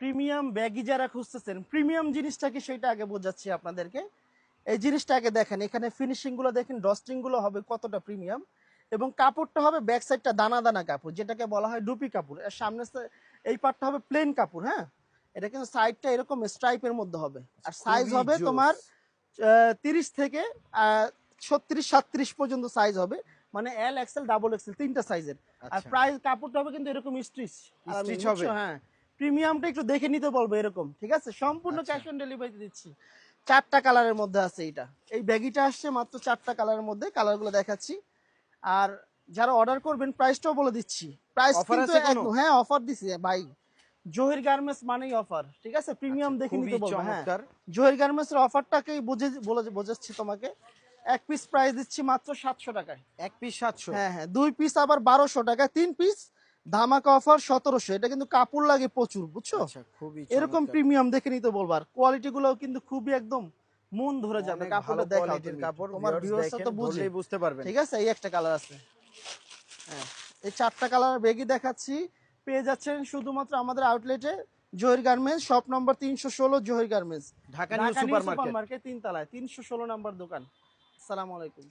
Premium baggy যারা খুঁজতেছেন premium জিনিসটা কি সেটা আগে বোঝাচ্ছি আপনাদেরকে। এই জিনিসটা আগে দেখেন এখানে ফিনিশিংগুলো দেখেন ডস্টিংগুলো হবে কতটা প্রিমিয়াম। এবং কাপড়টা হবে ব্যাক সাইডটা দানা দানা কাপড় যেটাকে বলা হয় ডুপি কাপড়। এর সামনে এই পার্টটা হবে প্লেন কাপড় হ্যাঁ? এটা কিন্তু সাইডটা এরকম স্ট্রাইপের মধ্যে হবে। আর সাইজ হবে তোমার তিরিশ থেকে ছত্রিশ সাতত্রিশ পর্যন্ত সাইজ হবে। মানে এল এক্সেল ডাবল এক্সেল তিনটা সাইজের আর আচ্ছা। প্রাইস কাপড়টা হবে কিন্তু এরকম স্টিচ Stitch হবে? হ্যাঁ। প্রিমিয়ামটা একটু দেখে নিতে বলব এরকম ঠিক আছে? সম্পূর্ণ। ক্যাশ অন ডেলিভারি দিচ্ছি। চারটা কালারের মধ্যে আছে এটা এই ব্যাগিটা আসছে মাত্র চারটা কালারের মধ্যে কালারগুলো দেখাচ্ছি। আর যারা অর্ডার করবেন প্রাইসটাও বলে দিচ্ছি। প্রাইস কিন্তু? একদম হ্যাঁ অফার দিছি ভাই। জহির গার্মেন্টস মানেই অফার ঠিক আছে? প্রিমিয়াম আচ্ছা, দেখে নিতে বলব হ্যাঁ। জহির গার্মেন্টস এর অফারটাকেই বুঝে বলে বোঝাচ্ছি তোমাকে। এক পিস প্রাইস দিচ্ছি মাত্র সাতশো টাকায়। এক পিস সাতশো? হ্যাঁ হ্যাঁ দুই পিস আবার বারোশো টাকা তিন পিস ধামাকা অফার সতেরোশো। এটা কিন্তু কাপড় লাগে প্রচুর বুঝছ? আচ্ছা খুবই এরকম প্রিমিয়াম দেখে নিতে বলবার। কোয়ালিটি গুলো কিন্তু খুবই একদম মন ধরে যাবে কাপড়টা দেখাও কাপড় তোমার viewers তো বুঝে। বুঝতে পারবেন। ঠিক আছে এই একটা কালার আছে। হ্যাঁ এই চারটা কালার বেগই দেখাচ্ছি। পেয়ে যাচ্ছেন শুধুমাত্র আমাদের আউটলেটে জহির গার্মেন্টস শপ নম্বর তিনশো ষোলো Zahir garments Dhaka new super market market তিন তলায় তিনশো ষোলো নম্বর দোকান। আসসালামু আলাইকুম।